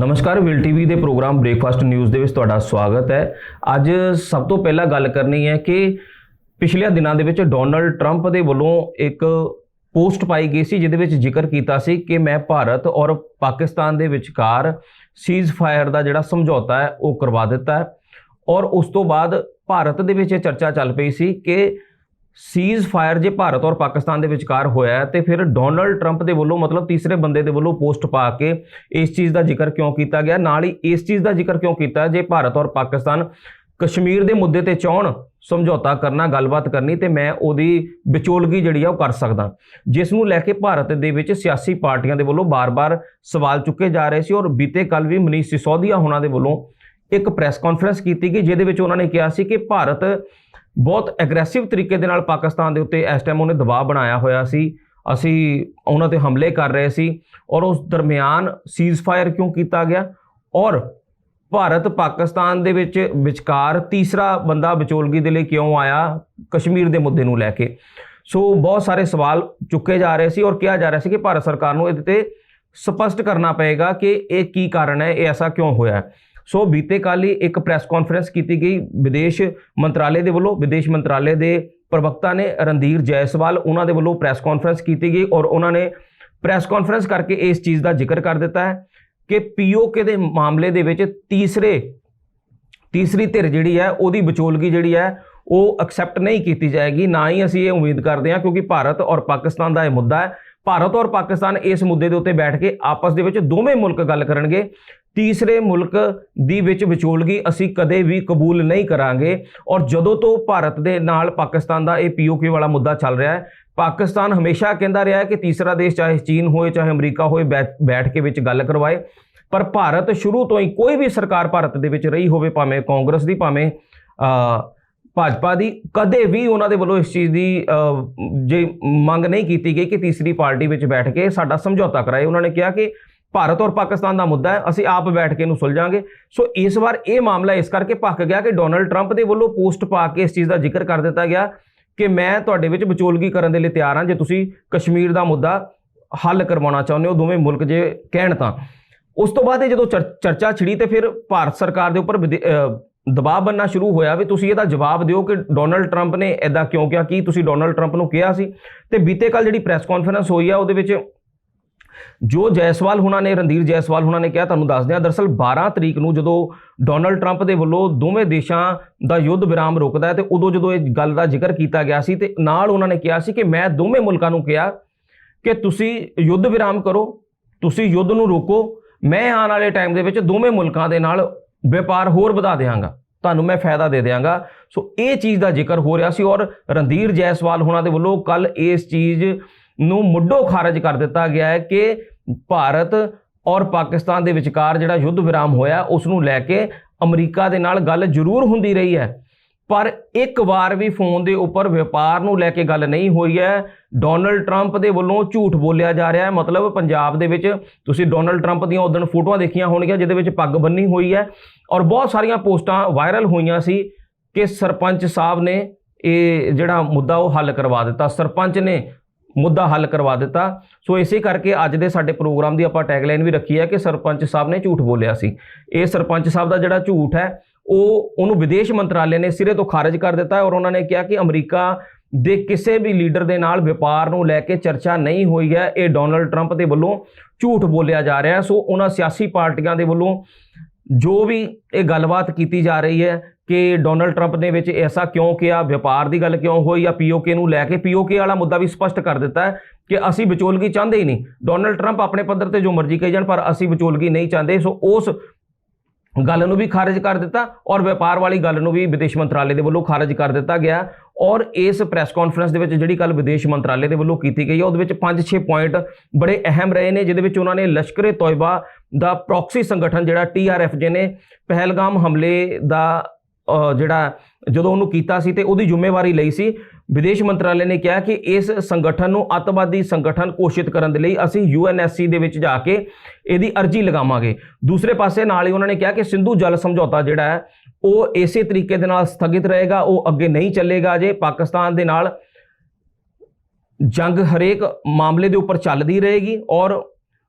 ਨਮਸਕਾਰ will TV ਦੇ programme breakfast news ਦੇ ਵਿੱਚ ਤੁਹਾਡਾ ਸਵਾਗਤ ਹੈ। ਅੱਜ ਸਭ ਤੋਂ ਪਹਿਲਾਂ ਗੱਲ ਕਰਨੀ ਹੈ ਕਿ ਪਿਛਲੇ ਦਿਨਾਂ ਦੇ ਵਿੱਚ ਡੋਨਲਡ ਟਰੰਪ ਦੇ ਵੱਲੋਂ ਇੱਕ ਪੋਸਟ ਪਾਈ ਗਈ ਸੀ, ਜਿਹਦੇ ਵਿੱਚ ਜ਼ਿਕਰ ਕੀਤਾ ਸੀ ਕਿ ਮੈਂ ਭਾਰਤ ਔਰ ਪਾਕਿਸਤਾਨ ਦੇ ਵਿਚਕਾਰ ਸੀਜ਼ ਫਾਇਰ ਦਾ ਜਿਹੜਾ ਸਮਝੌਤਾ ਹੈ, ਉਹ ਕਰਵਾ ਦਿੱਤਾ ਹੈ। ਔਰ ਉਸ ਤੋਂ ਬਾਅਦ ਭਾਰਤ ਦੇ ਵਿੱਚ ਇਹ ਚਰਚਾ ਚੱਲ ਪਈ ਸੀ ਕਿ ਸੀਜ਼ ਫਾਇਰ ਜੇ ਭਾਰਤ ਔਰ ਪਾਕਿਸਤਾਨ ਦੇ ਵਿਚਕਾਰ ਹੋਇਆ ਹੈ, ਤੇ ਫਿਰ ਡੋਨਲਡ ਟਰੰਪ ਦੇ ਵੱਲੋਂ ਮਤਲਬ ਤੀਸਰੇ ਬੰਦੇ ਦੇ ਵੱਲੋਂ ਪੋਸਟ ਪਾ ਕੇ ਇਸ ਚੀਜ਼ ਦਾ ਜ਼ਿਕਰ ਕਿਉਂ ਕੀਤਾ ਗਿਆ? ਨਾਲ ਹੀ ਇਸ ਚੀਜ਼ ਦਾ ਜ਼ਿਕਰ ਕਿਉਂ ਕੀਤਾ ਜੇ ਭਾਰਤ ਔਰ ਪਾਕਿਸਤਾਨ ਕਸ਼ਮੀਰ ਦੇ ਮੁੱਦੇ ਤੇ ਚਾਹਣ ਸਮਝੌਤਾ ਕਰਨਾ, ਗੱਲਬਾਤ ਕਰਨੀ, ਤੇ ਮੈਂ ਉਹਦੀ ਵਿਚੋਲਗੀ ਜਿਹੜੀ ਆ ਉਹ ਕਰ ਸਕਦਾ। ਜਿਸ ਨੂੰ ਲੈ ਕੇ ਭਾਰਤ ਦੇ ਵਿੱਚ ਸਿਆਸੀ ਪਾਰਟੀਆਂ ਦੇ ਵੱਲੋਂ ਬਾਰ-ਬਾਰ ਸਵਾਲ ਚੁੱਕੇ ਜਾ ਰਹੇ ਸੀ ਔਰ ਬੀਤੇ ਕੱਲ ਵੀ ਮਨੀਸ਼ ਸਿਸੋਦੀਆ ਹੋਣਾ ਦੇ ਵੱਲੋਂ ਇੱਕ ਪ੍ਰੈਸ ਕਾਨਫਰੰਸ ਕੀਤੀ ਗਈ, ਜਿਹਦੇ ਵਿੱਚ ਉਹਨਾਂ ਨੇ ਕਿਹਾ ਸੀ ਕਿ ਭਾਰਤ ਬਹੁਤ ਐਗਰੈਸਿਵ ਤਰੀਕੇ ਦੇ ਨਾਲ ਪਾਕਿਸਤਾਨ ਦੇ ਉੱਤੇ ਇਸ ਟਾਈਮ ਉਹਨੇ ਦਬਾਅ ਬਣਾਇਆ ਹੋਇਆ ਸੀ। ਅਸੀਂ ਉਹਨਾਂ ਤੇ ਹਮਲੇ ਕਰ ਰਹੇ ਸੀ ਔਰ ਉਸ ਦਰਮਿਆਨ ਸੀਜ਼ ਫਾਇਰ ਕਿਉਂ ਕੀਤਾ ਗਿਆ? ਔਰ ਭਾਰਤ ਪਾਕਿਸਤਾਨ ਦੇ ਵਿੱਚ ਵਿਚਕਾਰ ਤੀਸਰਾ ਬੰਦਾ ਵਿਚੋਲਗੀ ਦੇ ਲਈ ਕਿਉਂ ਆਇਆ? ਕਸ਼ਮੀਰ ਦੇ ਮੁੱਦੇ ਨੂੰ ਲੈ ਕੇ। ਸੋ ਬਹੁਤ ਸਾਰੇ ਸਵਾਲ ਚੁੱਕੇ ਜਾ ਰਹੇ ਸੀ ਔਰ ਕਿਹਾ ਜਾ ਰਿਹਾ ਸੀ ਕਿ ਭਾਰਤ ਸਰਕਾਰ ਨੂੰ ਇਹਦੇ ਤੇ ਸਪਸ਼ਟ ਕਰਨਾ ਪਏਗਾ ਕਿ ਇਹ ਕੀ ਕਾਰਨ ਹੈ, ਇਹ ਐਸਾ ਕਿਉਂ ਹੋਇਆ ਸੋ ਬੀਤੇ ਕੱਲ੍ਹ ਹੀ ਇੱਕ ਪ੍ਰੈਸ ਕਾਨਫਰੰਸ ਕੀਤੀ ਗਈ। ਵਿਦੇਸ਼ ਮੰਤਰਾਲੇ ਦੇ ਵੱਲੋਂ, ਵਿਦੇਸ਼ ਮੰਤਰਾਲੇ ਦੇ ਪ੍ਰਵਕਤਾ ਨੇ ਰਣਧੀਰ ਜੈਸਵਾਲ, ਉਹਨਾਂ ਦੇ ਵੱਲੋਂ ਪ੍ਰੈਸ ਕਾਨਫਰੰਸ ਕੀਤੀ ਗਈ ਔਰ ਉਹਨਾਂ ਨੇ ਪ੍ਰੈਸ ਕਾਨਫਰੰਸ ਕਰਕੇ ਇਸ ਚੀਜ਼ ਦਾ ਜ਼ਿਕਰ ਕਰ ਦਿੱਤਾ ਹੈ ਕਿ ਪੀਓਕੇ ਦੇ ਮਾਮਲੇ ਦੇ ਵਿੱਚ ਤੀਸਰੇ, ਤੀਸਰੀ ਧਿਰ ਜਿਹੜੀ ਹੈ, ਉਹਦੀ ਵਿਚੋਲਗੀ ਜਿਹੜੀ ਹੈ, ਉਹ ਐਕਸੈਪਟ ਨਹੀਂ ਕੀਤੀ ਜਾਏਗੀ। ਨਾ ਹੀ ਅਸੀਂ ਇਹ ਉਮੀਦ ਕਰਦੇ ਹਾਂ ਕਿਉਂਕਿ ਭਾਰਤ ਔਰ ਪਾਕਿਸਤਾਨ ਦਾ ਇਹ ਮੁੱਦਾ ਹੈ। ਭਾਰਤ ਔਰ ਪਾਕਿਸਤਾਨ ਇਸ ਮੁੱਦੇ ਦੇ ਉੱਤੇ ਬੈਠ ਕੇ ਆਪਸ ਦੇ ਵਿੱਚ ਦੋਵੇਂ ਮੁਲਕ ਗੱਲ ਕਰਨਗੇ। ਤੀਸਰੇ ਮੁਲਕ ਦੀ ਵਿੱਚ ਵਿਚੋਲਗੀ ਅਸੀਂ ਕਦੇ ਵੀ ਕਬੂਲ ਨਹੀਂ ਕਰਾਂਗੇ। ਔਰ ਜਦੋਂ ਤੋਂ ਭਾਰਤ ਦੇ ਨਾਲ ਪਾਕਿਸਤਾਨ ਦਾ ਇਹ ਪੀਓਕੇ ਵਾਲਾ ਮੁੱਦਾ ਚੱਲ ਰਿਹਾ ਹੈ, ਪਾਕਿਸਤਾਨ ਹਮੇਸ਼ਾ ਕਹਿੰਦਾ ਰਿਹਾ ਹੈ ਕਿ ਤੀਸਰਾ ਦੇਸ਼ ਚਾਹੇ ਚੀਨ ਹੋਏ, ਚਾਹੇ ਅਮਰੀਕਾ ਹੋਏ, ਬੈ- ਬੈਠ ਕੇ ਵਿੱਚ ਗੱਲ ਕਰਵਾਏ। ਪਰ ਭਾਰਤ ਸ਼ੁਰੂ ਤੋਂ ਹੀ ਕੋਈ ਵੀ ਸਰਕਾਰ ਭਾਰਤ ਦੇ ਵਿੱਚ ਰਹੀ ਹੋਵੇ, ਭਾਵੇਂ ਕਾਂਗਰਸ ਦੀ, ਭਾਵੇਂ ਭਾਜਪਾ ਦੀ, ਕਦੇ ਵੀ ਉਹਨਾਂ ਦੇ ਵੱਲੋਂ ਇਸ ਚੀਜ਼ ਦੀ ਜੇ ਮੰਗ ਨਹੀਂ ਕੀਤੀ ਗਈ ਕਿ ਤੀਸਰੀ ਪਾਰਟੀ ਵਿੱਚ ਬੈਠ ਕੇ ਸਾਡਾ ਸਮਝੌਤਾ ਕਰਾਏ। ਉਹਨਾਂ ਨੇ ਕਿਹਾ ਕਿ ਭਾਰਤ ਔਰ ਪਾਕਿਸਤਾਨ ਦਾ ਮੁੱਦਾ ਹੈ, ਅਸੀਂ ਆਪ ਬੈਠ ਕੇ ਇਹਨੂੰ ਸੁਲਝਾਂਗੇ ਸੋ ਇਸ ਵਾਰ ਇਹ ਮਾਮਲਾ ਇਸ ਕਰਕੇ ਭੱਕ ਗਿਆ ਕਿ ਡੋਨਲਡ ਟਰੰਪ ਦੇ ਵੱਲੋਂ ਪੋਸਟ ਪਾ ਕੇ ਇਸ ਚੀਜ਼ ਦਾ ਜ਼ਿਕਰ ਕਰ ਦਿੱਤਾ ਗਿਆ ਕਿ ਮੈਂ ਤੁਹਾਡੇ ਵਿੱਚ ਵਿਚੋਲਗੀ ਕਰਨ ਦੇ ਲਈ ਤਿਆਰ ਹਾਂ, ਜੇ ਤੁਸੀਂ ਕਸ਼ਮੀਰ ਦਾ ਮੁੱਦਾ ਹੱਲ ਕਰਵਾਉਣਾ ਚਾਹੁੰਦੇ ਹੋ ਦੋਵੇਂ ਮੁਲਕ ਜੇ ਕਹਿਣ ਤਾਂ। ਉਸ ਤੋਂ ਬਾਅਦ ਇਹ ਜਦੋਂ ਚਰ- ਚਰਚਾ ਛਿੜੀ ਤੇ ਫਿਰ ਭਾਰਤ ਸਰਕਾਰ ਦੇ ਉੱਪਰ ਵਿਦੇ- ਦਬਾਅ ਬੰਨਣਾ ਸ਼ੁਰੂ ਹੋਇਆ ਵੀ ਤੁਸੀਂ ਇਹਦਾ ਜਵਾਬ ਦਿਓ ਕਿ ਡੋਨਲਡ ਟਰੰਪ ਨੇ ਐਦਾਂ ਕਿਉਂ ਕਿਹਾ, ਕੀ ਤੁਸੀਂ ਡੋਨਲਡ ਟਰੰਪ ਨੂੰ ਕਿਹਾ ਸੀ? ਤੇ ਬੀਤੇ ਕੱਲ ਜਿਹੜੀ ਪ੍ਰੈਸ ਕਾਨਫਰੰਸ ਹੋਈ ਆ, ਉਹਦੇ ਵਿੱਚ ਜੋ ਜੈਸਵਾਲ ਹੁਣਾਂ ਨੇ, ਰਣਧੀਰ ਜੈਸਵਾਲ ਹੁਣਾਂ ਨੇ ਕਿਹਾ, ਤੁਹਾਨੂੰ ਦੱਸਦੇ ਹਾਂ ਦਰਅਸਲ 12 ਤਰੀਕ ਨੂੰ ਜਦੋਂ ਡੋਨਲਡ ਟਰੰਪ ਦੇ ਵੱਲੋਂ ਦੋਵੇਂ ਦੇਸ਼ਾਂ ਦਾ ਯੁੱਧ ਵਿਰਾਮ ਰੁਕਦਾ ਹੈ ਤੇ ਉਦੋਂ ਜਦੋਂ ਇਹ ਗੱਲ ਦਾ ਜ਼ਿਕਰ ਕੀਤਾ ਗਿਆ ਸੀ ਤੇ ਨਾਲ ਉਹਨਾਂ ਨੇ ਕਿਹਾ ਸੀ ਕਿ ਮੈਂ ਦੋਵੇਂ ਮੁਲਕਾਂ ਨੂੰ ਕਿਹਾ ਕਿ ਤੁਸੀਂ ਯੁੱਧ ਵਿਰਾਮ ਕਰੋ, ਤੁਸੀਂ ਯੁੱਧ ਨੂੰ ਰੋਕੋ, ਮੈਂ ਆਉਣ ਵਾਲੇ ਟਾਈਮ ਦੇ ਵਿੱਚ ਦੋਵੇਂ ਮੁਲਕਾਂ ਦੇ ਨਾਲ ਵਪਾਰ ਹੋਰ ਵਧਾ ਦੇਵਾਂਗਾ ਤੁਹਾਨੂੰ ਮੈਂ ਫਾਇਦਾ ਦੇ ਦੇਵਾਂਗਾ ਸੋ ਇਹ ਚੀਜ਼ ਦਾ ਜ਼ਿਕਰ ਹੋ ਰਿਹਾ ਸੀ ਔਰ ਰਣਧੀਰ ਜੈਸਵਾਲ ਹੁਣਾਂ ਦੇ ਵੱਲੋਂ ਕੱਲ ਇਸ ਚੀਜ਼ ਨੂੰ ਮੁੱਢੋਂ ਖਾਰਜ ਕਰ ਦਿੱਤਾ ਗਿਆ ਹੈ ਕਿ ਭਾਰਤ ਔਰ ਪਾਕਿਸਤਾਨ ਦੇ ਵਿਚਕਾਰ ਜਿਹੜਾ ਯੁੱਧ ਵਿਰਾਮ ਹੋਇਆ ਉਸ ਨੂੰ ਲੈ ਕੇ ਅਮਰੀਕਾ ਦੇ ਨਾਲ ਗੱਲ ਜ਼ਰੂਰ ਹੁੰਦੀ ਰਹੀ ਹੈ। ਪਰ ਇੱਕ ਵਾਰ ਵੀ ਫੋਨ ਦੇ ਉੱਪਰ ਵਪਾਰ ਨੂੰ ਲੈ ਕੇ ਗੱਲ ਨਹੀਂ ਹੋਈ ਹੈ। ਡੋਨਲਡ ਟਰੰਪ ਦੇ ਵੱਲੋਂ ਝੂਠ ਬੋਲਿਆ ਜਾ ਰਿਹਾ ਹੈ। ਮਤਲਬ ਪੰਜਾਬ ਦੇ ਵਿੱਚ ਤੁਸੀਂ ਡੋਨਲਡ ਟਰੰਪ ਦੀਆਂ ਉਦੋਂ ਫੋਟੋਆਂ ਦੇਖੀਆਂ ਹੋਣਗੀਆਂ, ਜਿਹਦੇ ਵਿੱਚ ਪੱਗ ਬੰਨੀ ਹੋਈ ਹੈ ਔਰ ਬਹੁਤ ਸਾਰੀਆਂ ਪੋਸਟਾਂ ਵਾਇਰਲ ਹੋਈਆਂ ਸੀ ਕਿ ਸਰਪੰਚ ਸਾਹਿਬ ਨੇ ਇਹ ਜਿਹੜਾ ਮੁੱਦਾ ਉਹ ਹੱਲ ਕਰਵਾ ਦਿੱਤਾ। ਸਰਪੰਚ ਨੇ ਮੁੱਦਾ ਹੱਲ ਕਰਵਾ ਦਿੱਤਾ। ਸੋ ਇਸੇ ਕਰਕੇ ਅੱਜ ਦੇ ਸਾਡੇ ਪ੍ਰੋਗਰਾਮ ਦੀ ਆਪਾਂ ਟੈਗਲਾਈਨ ਵੀ ਰੱਖੀ ਹੈ ਕਿ ਸਰਪੰਚ ਸਾਹਿਬ ਨੇ ਝੂਠ ਬੋਲਿਆ ਸੀ। ਇਹ ਸਰਪੰਚ ਸਾਹਿਬ ਦਾ ਜਿਹੜਾ ਝੂਠ ਹੈ, ਉਹ ਉਹਨੂੰ ਵਿਦੇਸ਼ ਮੰਤਰਾਲੇ ਨੇ ਸਿਰੇ ਤੋਂ ਖਾਰਜ ਕਰ ਦਿੱਤਾ ਔਰ ਉਹਨਾਂ ਨੇ ਕਿਹਾ ਕਿ ਅਮਰੀਕਾ ਦੇ ਕਿਸੇ ਵੀ ਲੀਡਰ ਦੇ ਨਾਲ ਵਪਾਰ ਨੂੰ ਲੈ ਕੇ ਚਰਚਾ ਨਹੀਂ ਹੋਈ ਹੈ। ਇਹ ਡੋਨਲਡ ਟਰੰਪ ਦੇ ਵੱਲੋਂ ਝੂਠ ਬੋਲਿਆ ਜਾ ਰਿਹਾ ਸੋ ਉਹਨਾਂ ਸਿਆਸੀ ਪਾਰਟੀਆਂ ਦੇ ਵੱਲੋਂ ਜੋ ਵੀ ਇਹ ਗੱਲਬਾਤ ਕੀਤੀ ਜਾ ਰਹੀ ਹੈ ਕਿ ਡੋਨਲਡ ਟਰੰਪ ਨੇ ਵਿੱਚ ਐਸਾ ਕਿਉਂ ਕਿਹਾ, ਵਪਾਰ ਦੀ ਗੱਲ ਕਿਉਂ ਹੋਈ ਜਾਂ ਪੀਓਕੇ ਨੂੰ ਲੈ ਕੇ ਪੀਓਕੇ ਵਾਲਾ ਮੁੱਦਾ ਵੀ ਸਪਸ਼ਟ ਕਰ ਦਿੱਤਾ ਹੈ ਕਿ ਅਸੀਂ ਵਿਚੋਲਗੀ ਚਾਹੁੰਦੇ ਹੀ ਨਹੀਂ। ਡੋਨਲਡ ਟਰੰਪ ਆਪਣੇ ਪੱਧਰ ਤੇ ਜੋ ਮਰਜ਼ੀ ਕਹੀ ਜਾਣ, ਪਰ ਅਸੀਂ ਵਿਚੋਲਗੀ ਨਹੀਂ ਚਾਹੁੰਦੇ। ਸੋ ਉਸ ਗੱਲ ਨੂੰ ਵੀ ਖਾਰਜ ਕਰ ਦਿੱਤਾ ਔਰ ਵਪਾਰ ਵਾਲੀ ਗੱਲ ਨੂੰ ਵੀ ਵਿਦੇਸ਼ ਮੰਤਰਾਲੇ ਦੇ ਵੱਲੋਂ ਖਾਰਜ ਕਰ ਦਿੱਤਾ ਗਿਆ ਔਰ ਇਸ ਪ੍ਰੈਸ ਕਾਨਫਰੰਸ ਦੇ ਵਿੱਚ ਜਿਹੜੀ ਕੱਲ ਵਿਦੇਸ਼ ਮੰਤਰਾਲੇ ਦੇ ਵੱਲੋਂ ਕੀਤੀ ਗਈ ਹੈ, ਉਹਦੇ ਵਿੱਚ 5-6 ਪੁਆਇੰਟ ਬੜੇ ਅਹਿਮ ਰਹੇ ਨੇ, ਜਿਹਦੇ ਵਿੱਚ ਉਹਨਾਂ ਨੇ ਲਸ਼ਕਰੇ ਤੋਇਬਾ ਦਾ ਪ੍ਰੌਕਸੀ ਸੰਗਠਨ ਜਿਹੜਾ ਟੀਆਰਐਫ ਨੇ, ਪਹਿਲਗਾਮ ਹਮਲੇ ਦਾ ਜਿਹੜਾ ਜਦੋਂ ਉਹਨੂੰ ਕੀਤਾ ਸੀ ਤੇ ਉਹਦੀ ਜ਼ਿੰਮੇਵਾਰੀ ਲਈ ਸੀ। ਵਿਦੇਸ਼ ਮੰਤਰਾਲੇ ਨੇ ਕਿਹਾ ਕਿ ਇਸ ਸੰਗਠਨ ਨੂੰ ਅਤਵਾਦੀ ਸੰਗਠਨ ਘੋਸ਼ਿਤ ਕਰਨ ਦੇ ਲਈ ਅਸੀਂ ਯੂਐਨਐਸਸੀ ਦੇ ਵਿੱਚ ਜਾ ਕੇ ਇਹਦੀ ਅਰਜ਼ੀ ਲਗਾਵਾਂਗੇ। ਦੂਸਰੇ ਪਾਸੇ ਨਾਲ ਹੀ ਉਹਨਾਂ ਨੇ ਕਿਹਾ ਕਿ ਸਿੰਧੂ ਜਲ ਸਮਝੌਤਾ ਜਿਹੜਾ ਹੈ, ਉਹ ਇਸੇ ਤਰੀਕੇ ਦੇ ਨਾਲ ਸਥਗਿਤ ਰਹੇਗਾ, ਉਹ ਅੱਗੇ ਨਹੀਂ ਚੱਲੇਗਾ। ਜੇ ਪਾਕਿਸਤਾਨ ਦੇ ਨਾਲ ਜੰਗ ਹਰੇਕ ਮਾਮਲੇ ਦੇ ਉੱਪਰ ਚੱਲਦੀ ਰਹੇਗੀ ਔਰ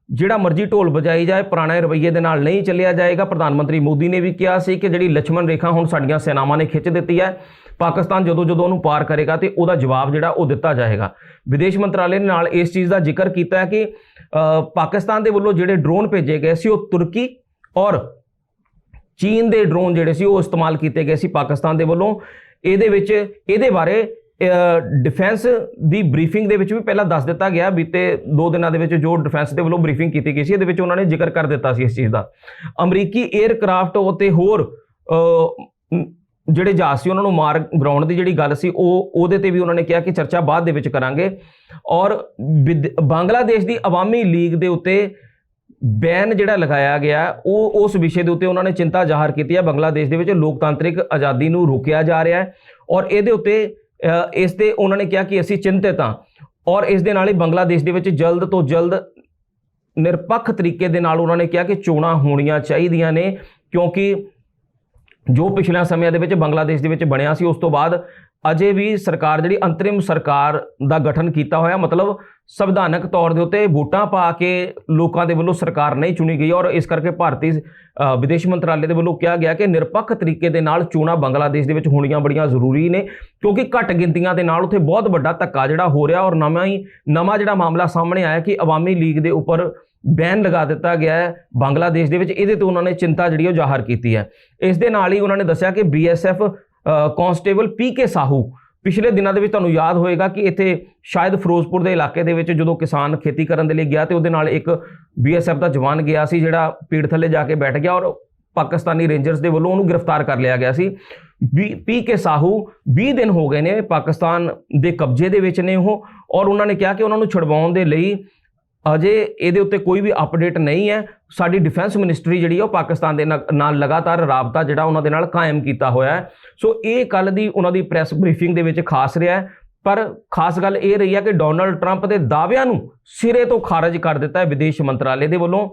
ਜਿਹੜਾ ਮਰਜ਼ੀ ਢੋਲ ਵਜਾਈ ਜਾਏ, ਪੁਰਾਣੇ ਰਵਈਏ ਦੇ ਨਾਲ ਨਹੀਂ ਚੱਲਿਆ ਜਾਏਗਾ, ਪ੍ਰਧਾਨ ਮੰਤਰੀ ਮੋਦੀ ਨੇ ਵੀ ਕਿਹਾ ਸੀ ਕਿ ਜਿਹੜੀ ਲక్ష్మణ ਰੇਖਾ ਹੁਣ ਸਾਡੀਆਂ ਸੈਨਾਵਾਂ ਨੇ ਖਿੱਚ ਦਿੱਤੀ ਹੈ ਪਾਕਿਸਤਾਨ ਜਦੋਂ ਜਦੋਂ ਉਹਨੂੰ ਪਾਰ ਕਰੇਗਾ ਤੇ ਉਹਦਾ ਜਵਾਬ ਜਿਹੜਾ ਉਹ ਦਿੱਤਾ ਜਾਏਗਾ। ਵਿਦੇਸ਼ ਮੰਤਰਾਲੇ ਨੇ ਨਾਲ ਇਸ ਚੀਜ਼ ਦਾ ਜ਼ਿਕਰ ਕੀਤਾ ਹੈ ਕਿ ਪਾਕਿਸਤਾਨ ਦੇ ਵੱਲੋਂ ਜਿਹੜੇ ਡਰੋਨ ਭੇਜੇ ਗਏ ਸੀ, ਉਹ ਤੁਰਕੀ ਔਰ ਚੀਨ ਦੇ ਡਰੋਨ ਜਿਹੜੇ ਸੀ, ਉਹ ਇਸਤੇਮਾਲ ਕੀਤੇ ਗਏ ਸੀ ਪਾਕਿਸਤਾਨ ਦੇ ਵੱਲੋਂ। ਇਹਦੇ ਵਿੱਚ, ਇਹਦੇ ਬਾਰੇ ਡਿਫੈਂਸ ਦੀ ਬਰੀਫਿੰਗ ਦੇ ਵਿੱਚ ਵੀ ਪਹਿਲਾਂ ਦੱਸ ਦਿੱਤਾ ਗਿਆ। ਬੀਤੇ 2 ਦਿਨਾਂ ਦੇ ਵਿੱਚ ਜੋ ਡਿਫੈਂਸ ਦੇ ਵੱਲੋਂ ਬਰੀਫਿੰਗ ਕੀਤੀ ਗਈ ਸੀ, ਇਹਦੇ ਵਿੱਚ ਉਹਨਾਂ ਨੇ ਜ਼ਿਕਰ ਕਰ ਦਿੱਤਾ ਸੀ ਇਸ ਚੀਜ਼ ਦਾ। ਅਮਰੀਕੀ 에ਅਰਕ੍ਰਾਫਟ ਅਤੇ ਹੋਰ ਜਿਹੜੇ ਜਹਾਜ਼ ਸੀ, ਉਹਨਾਂ ਨੂੰ ਮਾਰ ਗਰਾਊਂਡ ਦੀ ਜਿਹੜੀ ਗੱਲ ਸੀ, ਉਹ ਉਹਦੇ ਤੇ ਵੀ ਉਹਨਾਂ ਨੇ ਕਿਹਾ ਕਿ ਚਰਚਾ ਬਾਅਦ ਦੇ ਵਿੱਚ ਕਰਾਂਗੇ। ਔਰ ਵਿਦ- ਬੰਗਲਾਦੇਸ਼ ਦੀ ਅਵਾਮੀ ਲੀਗ ਦੇ ਉੱਤੇ ਬੈਨ ਜਿਹੜਾ ਲਗਾਇਆ ਗਿਆ, ਉਹ ਉਸ ਵਿਸ਼ੇ ਦੇ ਉੱਤੇ ਉਹਨਾਂ ਨੇ ਚਿੰਤਾ ਜ਼ਾਹਰ ਕੀਤੀ ਹੈ। ਬੰਗਲਾਦੇਸ਼ ਦੇ ਵਿੱਚ ਲੋਕਤਾਂਤਰਿਕ ਆਜ਼ਾਦੀ ਨੂੰ ਰੋਕਿਆ ਜਾ ਰਿਹਾ ਹੈ ਔਰ ਇਹਦੇ ਉੱਤੇ ਇਸ ਤੇ ਉਹਨਾਂ ਨੇ ਕਿਹਾ ਕਿ ਅਸੀਂ ਚਿੰਤਿਤ ਹਾਂ। ਔਰ ਇਸ ਦੇ ਨਾਲ ਹੀ ਬੰਗਲਾਦੇਸ਼ ਦੇ ਵਿੱਚ ਜਲਦ ਤੋਂ ਜਲਦ ਨਿਰਪੱਖ ਤਰੀਕੇ ਦੇ ਨਾਲ ਉਹਨਾਂ ਨੇ ਕਿਹਾ ਕਿ ਚੋਣਾਂ ਹੋਣੀਆਂ ਚਾਹੀਦੀਆਂ ਨੇ, ਕਿਉਂਕਿ ਜੋ ਪਿਛਲੇ ਸਮਿਆਂ ਦੇ ਵਿੱਚ ਬੰਗਲਾਦੇਸ਼ ਦੇ ਵਿੱਚ ਬਣਿਆ ਸੀ, ਉਸ ਤੋਂ ਬਾਅਦ ਅਜੇ ਵੀ ਸਰਕਾਰ ਜਿਹੜੀ ਅੰਤਰਿਮ ਸਰਕਾਰ ਦਾ ਗਠਨ ਕੀਤਾ ਹੋਇਆ, ਮਤਲਬ ਸੰਵਿਧਾਨਕ ਤੌਰ ਦੇ ਉੱਤੇ ਵੋਟਾਂ ਪਾ ਕੇ ਲੋਕਾਂ ਦੇ ਵੱਲੋਂ ਸਰਕਾਰ ਨਹੀਂ ਚੁਣੀ ਗਈ ਔਰ ਇਸ ਕਰਕੇ ਭਾਰਤੀ ਵਿਦੇਸ਼ ਮੰਤਰਾਲੇ ਦੇ ਵੱਲੋਂ ਕਿਹਾ ਗਿਆ ਕਿ ਨਿਰਪੱਖ ਤਰੀਕੇ ਦੇ ਨਾਲ ਚੋਣਾਂ ਬੰਗਲਾਦੇਸ਼ ਦੇ ਵਿੱਚ ਹੋਣੀਆਂ ਬੜੀਆਂ ਜ਼ਰੂਰੀ ਨੇ, ਕਿਉਂਕਿ ਘੱਟ ਗਿਣਤੀਆਂ ਦੇ ਨਾਲ ਉੱਥੇ ਬਹੁਤ ਵੱਡਾ ਧੱਕਾ ਜਿਹੜਾ ਹੋ ਰਿਹਾ ਔਰ ਨਵਾਂ ਹੀ, ਨਵਾਂ ਜਿਹੜਾ ਮਾਮਲਾ ਸਾਹਮਣੇ ਆਇਆ ਕਿ ਅਵਾਮੀ ਲੀਗ ਦੇ ਉੱਪਰ ਬੈਨ ਲਗਾ ਦਿੱਤਾ ਗਿਆ ਹੈ ਬੰਗਲਾਦੇਸ਼ ਦੇ ਵਿੱਚ, ਇਹਦੇ ਤੋਂ ਉਹਨਾਂ ਨੇ ਚਿੰਤਾ ਜਿਹੜੀ ਉਹ ਜ਼ਾਹਰ ਕੀਤੀ ਹੈ। ਇਸ ਦੇ ਨਾਲ ਹੀ ਉਹਨਾਂ ਨੇ ਦੱਸਿਆ ਕਿ ਬੀਐਸਐਫ ਕਾਂਸਟੇਬਲ ਪੀਕੇ ਸਾਹੂ ਪਿਛਲੇ ਦਿਨਾਂ ਦੇ ਵਿੱਚ ਤੁਹਾਨੂੰ ਯਾਦ ਹੋਏਗਾ ਕਿ ਇੱਥੇ ਸ਼ਾਇਦ ਫਿਰੋਜ਼ਪੁਰ ਦੇ ਇਲਾਕੇ ਦੇ ਵਿੱਚ ਜਦੋਂ ਕਿਸਾਨ ਖੇਤੀ ਕਰਨ ਦੇ ਲਈ ਗਿਆ ਤੇ ਉਹਦੇ ਨਾਲ ਇੱਕ ਬੀਐਸਐਫ ਦਾ ਜਵਾਨ ਗਿਆ ਸੀ ਜਿਹੜਾ ਪੀੜ ਥੱਲੇ ਜਾ ਕੇ ਬੈਠ ਗਿਆ ਔਰ ਪਾਕਿਸਤਾਨੀ ਰੇਂਜਰਸ ਦੇ ਵੱਲੋਂ ਉਹਨੂੰ ਗ੍ਰਿਫਤਾਰ ਕਰ ਲਿਆ ਗਿਆ ਸੀ। ਪੀ ਕੇ ਸਾਹੂ 20 ਦਿਨ ਹੋ ਗਏ ਨੇ ਪਾਕਿਸਤਾਨ ਦੇ ਕਬਜ਼ੇ ਦੇ ਵਿੱਚ ਨੇ ਉਹ ਔਰ ਉਹਨਾਂ ਨੇ ਕਿਹਾ ਕਿ ਉਹਨਾਂ ਨੂੰ ਛੁਡਵਾਉਣ ਦੇ ਲਈ ਅਜੇ ਇਹਦੇ ਉੱਤੇ ਕੋਈ ਵੀ ਅਪਡੇਟ ਨਹੀਂ ਹੈ। ਸਾਡੀ ਡਿਫੈਂਸ ਮਿਨਿਸਟਰੀ ਜਿਹੜੀ ਹੈ ਉਹ ਪਾਕਿਸਤਾਨ ਦੇ ਨਾਲ- ਨਾਲ ਲਗਾਤਾਰ ਰਾਬਤਾ ਜਿਹੜਾ ਉਹਨਾਂ ਦੇ ਨਾਲ ਕਾਇਮ ਕੀਤਾ ਹੋਇਆ ਹੈ। ਸੋ ਇਹ ਕੱਲ ਦੀ ਉਹਨਾਂ ਦੀ ਪ੍ਰੈਸ ਬਰੀਫਿੰਗ ਦੇ ਵਿੱਚ ਖਾਸ ਰਿਹਾ ਹੈ। ਪਰ ਖਾਸ ਗੱਲ ਇਹ ਰਹੀ ਹੈ ਕਿ ਡੋਨਲਡ ਟਰੰਪ ਦੇ ਦਾਅਵਿਆਂ ਨੂੰ ਸਿਰੇ ਤੋਂ ਖਾਰਜ ਕਰ ਦਿੱਤਾ ਹੈ ਵਿਦੇਸ਼ ਮੰਤਰਾਲੇ ਦੇ ਵੱਲੋਂ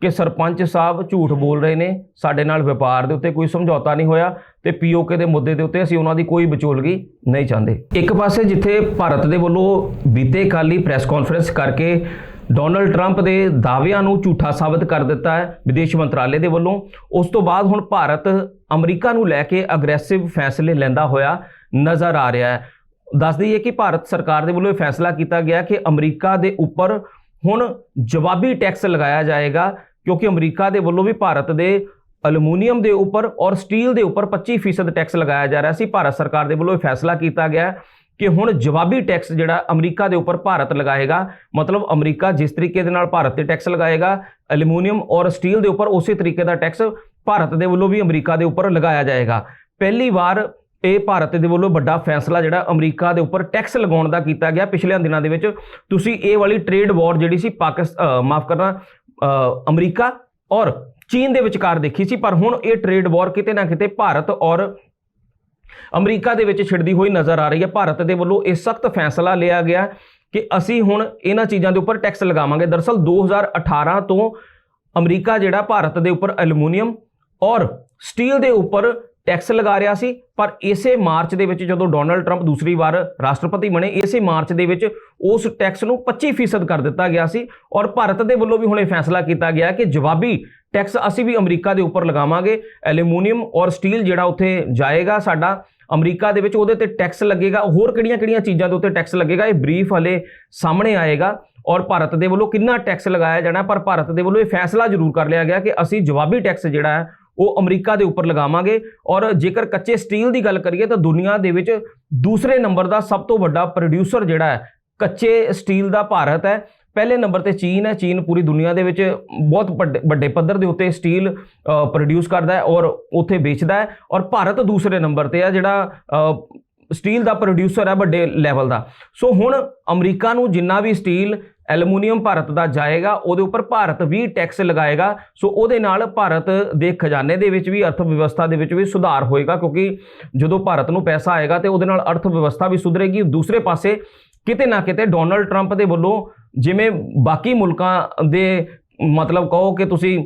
ਕਿ ਸਰਪੰਚ ਸਾਹਿਬ ਝੂਠ ਬੋਲ ਰਹੇ ਨੇ। ਸਾਡੇ ਨਾਲ ਵਪਾਰ ਦੇ ਉੱਤੇ ਕੋਈ ਸਮਝੌਤਾ ਨਹੀਂ ਹੋਇਆ ਤੇ ਪੀਓਕੇ ਦੇ ਮੁੱਦੇ ਦੇ ਉੱਤੇ ਅਸੀਂ ਉਹਨਾਂ ਦੀ ਕੋਈ ਵਿਚੋਲਗੀ ਨਹੀਂ ਚਾਹੁੰਦੇ। ਇੱਕ ਪਾਸੇ ਜਿੱਥੇ ਭਾਰਤ ਦੇ ਵੱਲੋਂ ਬੀਤੇ ਕੱਲ੍ਹ ਹੀ ਪ੍ਰੈਸ ਕਾਨਫਰੰਸ ਕਰਕੇ ਡੋਨਲਡ ਟਰੰਪ ਦੇ ਦਾਅਵਿਆਂ ਨੂੰ ਝੂਠਾ ਸਾਬਤ ਕਰ ਦਿੱਤਾ ਹੈ ਵਿਦੇਸ਼ ਮੰਤਰਾਲੇ ਦੇ ਵੱਲੋਂ। ਉਸ ਤੋਂ ਬਾਅਦ ਹੁਣ ਭਾਰਤ ਅਮਰੀਕਾ ਨੂੰ ਲੈ ਕੇ ਅਗਰੈਸਿਵ ਫੈਸਲੇ ਲੈਂਦਾ ਹੋਇਆ ਨਜ਼ਰ ਆ ਰਿਹਾ ਹੈ। ਦੱਸ ਦਈਏ ਕਿ ਭਾਰਤ ਸਰਕਾਰ ਦੇ ਵੱਲੋਂ ਇਹ ਫੈਸਲਾ ਕੀਤਾ ਗਿਆ ਕਿ ਅਮਰੀਕਾ ਦੇ ਉੱਪਰ ਹੁਣ ਜਵਾਬੀ ਟੈਕਸ ਲਗਾਇਆ ਜਾਏਗਾ, ਕਿਉਂਕਿ ਅਮਰੀਕਾ ਦੇ ਵੱਲੋਂ ਵੀ ਭਾਰਤ ਦੇ ਅਲੂਮੀਨੀਅਮ ਦੇ ਉੱਪਰ ਔਰ ਸਟੀਲ ਦੇ ਉੱਪਰ 25% ਟੈਕਸ ਲਗਾਇਆ ਜਾ ਰਿਹਾ ਸੀ। ਭਾਰਤ ਸਰਕਾਰ ਦੇ ਵੱਲੋਂ ਇਹ ਫੈਸਲਾ ਕੀਤਾ ਗਿਆ ਕਿ ਹੁਣ ਜਵਾਬੀ ਟੈਕਸ ਜਿਹੜਾ ਅਮਰੀਕਾ ਦੇ ਉੱਪਰ ਭਾਰਤ ਲਗਾਏਗਾ, ਮਤਲਬ ਅਮਰੀਕਾ ਜਿਸ ਤਰੀਕੇ ਦੇ ਨਾਲ ਭਾਰਤ ਤੇ ਟੈਕਸ ਲਗਾਏਗਾ, ਐਲੂਮੀਨੀਅਮ ਔਰ ਸਟੀਲ ਦੇ ਉੱਪਰ ਉਸੇ ਤਰੀਕੇ ਦਾ ਟੈਕਸ ਭਾਰਤ ਦੇ ਵੱਲੋਂ ਵੀ ਅਮਰੀਕਾ ਦੇ ਉੱਪਰ ਲਗਾਇਆ ਜਾਏਗਾ। ਪਹਿਲੀ ਵਾਰ ਇਹ ਭਾਰਤ ਦੇ ਵੱਲੋਂ ਵੱਡਾ ਫੈਸਲਾ ਜਿਹੜਾ ਅਮਰੀਕਾ ਦੇ ਉੱਪਰ ਟੈਕਸ ਲਗਾਉਣ ਦਾ ਕੀਤਾ ਗਿਆ ਪਿਛਲੇ ਦਿਨਾਂ ਦੇ ਵਿੱਚ। ਤੁਸੀਂ ਇਹ ਵਾਲੀ ਟ੍ਰੇਡ ਵਾਰ ਜਿਹੜੀ ਸੀ ਪਾਕਿਸਤਾਨ ਮਾਫ ਕਰਨਾ ਅਮਰੀਕਾ ਔਰ ਚੀਨ ਦੇ ਵਿਚਕਾਰ ਦੇਖੀ ਸੀ, ਪਰ ਹੁਣ ਇਹ ਟ੍ਰੇਡ ਵਾਰ ਕਿਤੇ ਨਾ ਕਿਤੇ ਭਾਰਤ ਔਰ ਅਮਰੀਕਾ ਦੇ ਵਿੱਚ ਛਿੜਦੀ ਹੋਈ ਨਜ਼ਰ ਆ ਰਹੀ ਹੈ। ਭਾਰਤ ਦੇ ਵੱਲੋਂ ਇਹ ਸਖਤ ਫੈਸਲਾ ਲਿਆ ਗਿਆ ਕਿ ਅਸੀਂ ਹੁਣ ਇਹਨਾਂ ਚੀਜ਼ਾਂ ਦੇ ਉੱਪਰ ਟੈਕਸ ਲਗਾਵਾਂਗੇ। ਦਰਸਲ 2018 ਤੋਂ ਅਮਰੀਕਾ ਜਿਹੜਾ ਭਾਰਤ ਦੇ ਉੱਪਰ ਐਲੂਮੀਨੀਅਮ ਔਰ ਸਟੀਲ ਦੇ ਉੱਪਰ ਟੈਕਸ ਲਗਾ ਰਿਹਾ ਸੀ, ਪਰ ਇਸੇ ਮਾਰਚ ਦੇ ਵਿੱਚ ਜਦੋਂ ਡੋਨਲਡ ਟਰੰਪ ਦੂਸਰੀ ਵਾਰ ਰਾਸ਼ਟਰਪਤੀ ਬਣੇ, ਇਸੇ ਮਾਰਚ ਦੇ ਵਿੱਚ ਉਸ ਟੈਕਸ ਨੂੰ 25% ਕਰ ਦਿੱਤਾ ਗਿਆ ਸੀ ਔਰ ਭਾਰਤ ਦੇ ਵੱਲੋਂ ਵੀ ਹੁਣ ਇਹ ਫੈਸਲਾ ਕੀਤਾ ਗਿਆ ਕਿ ਜਵਾਬੀ ਟੈਕਸ ਅਸੀਂ ਵੀ ਅਮਰੀਕਾ ਦੇ ਉੱਪਰ ਲਗਾਵਾਂਗੇ, ਐਲੂਮੀਨੀਅਮ ਔਰ ਸਟੀਲ ਜਿਹੜਾ ਉੱਥੇ ਜਾਏਗਾ ਸਾਡਾ, ਅਮਰੀਕਾ ਦੇ ਵਿੱਚ ਉਹਦੇ ਤੇ ਟੈਕਸ ਲੱਗੇਗਾ। ਹੋਰ ਕਿਹੜੀਆਂ-ਕਿਹੜੀਆਂ ਚੀਜ਼ਾਂ ਦੇ ਉੱਤੇ ਟੈਕਸ ਲੱਗੇਗਾ? ਇਹ ਬਰੀਫ ਹਲੇ ਸਾਹਮਣੇ ਆਏਗਾ ਔਰ ਭਾਰਤ ਦੇ ਵੱਲੋਂ ਕਿੰਨਾ ਟੈਕਸ ਲਗਾਇਆ ਜਾਣਾ ਪਰ ਭਾਰਤ ਦੇ ਵੱਲੋਂ ਇਹ ਫੈਸਲਾ ਜ਼ਰੂਰ ਕਰ ਲਿਆ ਗਿਆ ਕਿ ਅਸੀਂ ਜਵਾਬੀ ਟੈਕਸ ਜਿਹੜਾ ਹੈ, ਉਹ ਅਮਰੀਕਾ ਦੇ ਉੱਪਰ ਲਗਾਵਾਂਗੇ। ਔਰ ਜੇਕਰ ਕੱਚੇ ਸਟੀਲ ਦੀ ਗੱਲ ਕਰੀਏ ਤਾਂ ਦੁਨੀਆ ਦੇ ਵਿੱਚ ਦੂਸਰੇ ਨੰਬਰ ਦਾ ਸਭ ਤੋਂ ਵੱਡਾ ਪ੍ਰੋਡਿਊਸਰ ਜਿਹੜਾ ਹੈ, ਕੱਚੇ ਸਟੀਲ ਦਾ ਭਾਰਤ ਹੈ। ਪਹਿਲੇ ਨੰਬਰ ਤੇ ਚੀਨ ਹੈ, ਚੀਨ ਪੂਰੀ ਦੁਨੀਆ ਦੇ ਵਿੱਚ ਬਹੁਤ ਵੱਡੇ ਵੱਡੇ ਪੱਧਰ ਦੇ ਉੱਤੇ ਸਟੀਲ ਪ੍ਰੋਡਿਊਸ ਕਰਦਾ ਹੈ ਔਰ ਉੱਥੇ ਵੇਚਦਾ ਹੈ ਔਰ ਭਾਰਤ ਦੂਸਰੇ ਨੰਬਰ ਤੇ ਹੈ ਜਿਹੜਾ ਸਟੀਲ ਦਾ ਪ੍ਰੋਡਿਊਸਰ ਹੈ ਵੱਡੇ ਲੈਵਲ ਦਾ। ਸੋ ਹੁਣ ਅਮਰੀਕਾ ਨੂੰ ਜਿੰਨਾ ਵੀ ਸਟੀਲ ਐਲੂਮੀਨੀਅਮ ਭਾਰਤ ਦਾ ਜਾਏਗਾ, ਉਹਦੇ ਉੱਪਰ ਭਾਰਤ ਵੀ ਟੈਕਸ ਲਗਾਏਗਾ। ਸੋ ਉਹਦੇ ਨਾਲ ਭਾਰਤ ਦੇ ਖਜ਼ਾਨੇ ਦੇ ਵਿੱਚ ਵੀ ਅਰਥ ਵਿਵਸਥਾ ਦੇ ਵਿੱਚ ਵੀ ਸੁਧਾਰ ਹੋਏਗਾ ਕਿਉਂਕਿ ਜਦੋਂ ਭਾਰਤ ਨੂੰ ਪੈਸਾ ਆਏਗਾ ਤੇ ਉਹਦੇ ਨਾਲ ਅਰਥ ਵਿਵਸਥਾ ਵੀ ਸੁਧਰੇਗੀ। ਦੂਸਰੇ ਪਾਸੇ ਕਿਤੇ ਨਾ ਕਿਤੇ ਡੋਨਲਡ ਟਰੰਪ ਦੇ ਵੱਲੋਂ ਜਿਵੇਂ ਬਾਕੀ ਮੁਲਕਾਂ ਦੇ ਮਤਲਬ ਕਹੋ ਕਿ ਤੁਸੀਂ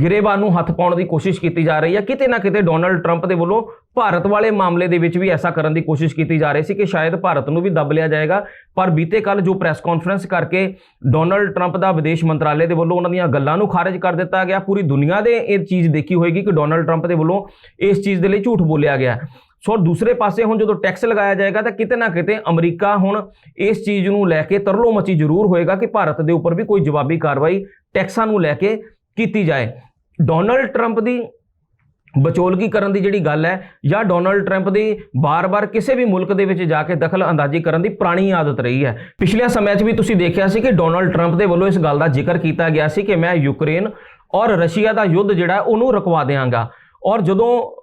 ਗਿਰੇਬਾਨ ਨੂੰ ਹੱਥ ਪਾਉਣ ਦੀ ਕੋਸ਼ਿਸ਼ ਕੀਤੀ ਜਾ ਰਹੀ ਹੈ, ਕਿਤੇ ਨਾ ਕਿਤੇ ਡੋਨਲਡ ਟਰੰਪ ਦੇ ਵੱਲੋਂ ਭਾਰਤ ਵਾਲੇ ਮਾਮਲੇ ਦੇ ਵਿੱਚ ਵੀ ਐਸਾ ਕਰਨ ਦੀ ਕੋਸ਼ਿਸ਼ ਕੀਤੀ ਜਾ ਰਹੀ ਸੀ ਕਿ ਸ਼ਾਇਦ ਭਾਰਤ ਨੂੰ ਵੀ ਦੱਬ ਲਿਆ ਜਾਏਗਾ। ਪਰ ਬੀਤੇ ਕੱਲ ਜੋ ਪ੍ਰੈਸ ਕਾਨਫਰੰਸ ਕਰਕੇ ਡੋਨਲਡ ਟਰੰਪ ਦਾ ਵਿਦੇਸ਼ ਮੰਤਰਾਲੇ ਦੇ ਵੱਲੋਂ ਉਹਨਾਂ ਦੀਆਂ ਗੱਲਾਂ ਨੂੰ ਖਾਰਜ ਕਰ ਦਿੱਤਾ ਗਿਆ, ਪੂਰੀ ਦੁਨੀਆ ਦੇ ਇਹ ਚੀਜ਼ ਦੇਖੀ ਹੋਏਗੀ ਕਿ ਡੋਨਲਡ ਟਰੰਪ ਦੇ ਵੱਲੋਂ ਇਸ ਚੀਜ਼ ਦੇ ਲਈ ਝੂਠ ਬੋਲਿਆ ਗਿਆ। ਸੋ ਦੂਸਰੇ ਪਾਸੇ ਹੁਣ ਜਦੋਂ ਟੈਕਸ ਲਗਾਇਆ ਜਾਏਗਾ ਤਾਂ ਕਿਤੇ ਨਾ ਕਿਤੇ ਅਮਰੀਕਾ ਹੁਣ ਇਸ ਚੀਜ਼ ਨੂੰ ਲੈ ਕੇ ਤਰਲੋ ਮਚੀ ਜ਼ਰੂਰ ਹੋਏਗਾ ਕਿ ਭਾਰਤ ਦੇ ਉੱਪਰ ਵੀ ਕੋਈ ਜਵਾਬੀ ਕਾਰਵਾਈ ਟੈਕਸਾਂ ਨੂੰ ਲੈ ਕੇ ਕੀਤੀ ਜਾਏ। ਡੋਨਲਡ ਟਰੰਪ ਦੀ ਬਚੋਲਗੀ ਕਰਨ ਦੀ ਜਿਹੜੀ ਗੱਲ ਹੈ ਜਾਂ ਡੋਨਲਡ ਟਰੰਪ ਦੀ ਬਾਰ-ਬਾਰ ਕਿਸੇ ਵੀ ਮੁਲਕ ਦੇ ਵਿੱਚ ਜਾ ਕੇ ਦਖਲ ਅੰਦਾਜ਼ੀ ਕਰਨ ਦੀ ਪੁਰਾਣੀ ਆਦਤ ਰਹੀ ਹੈ। ਪਿਛਲੇ ਸਮੇਂ 'ਚ ਵੀ ਤੁਸੀਂ ਦੇਖਿਆ ਸੀ ਕਿ ਡੋਨਲਡ ਟਰੰਪ ਦੇ ਵੱਲੋਂ ਇਸ ਗੱਲ ਦਾ ਜ਼ਿਕਰ ਕੀਤਾ ਗਿਆ ਸੀ ਕਿ ਮੈਂ ਯੂਕਰੇਨ ਔਰ ਰਸ਼ੀਆ ਦਾ ਯੁੱਧ ਜਿਹੜਾ ਉਹਨੂੰ ਰੁਕਵਾ ਦਿਆਂਗਾ। ਔਰ ਜਦੋਂ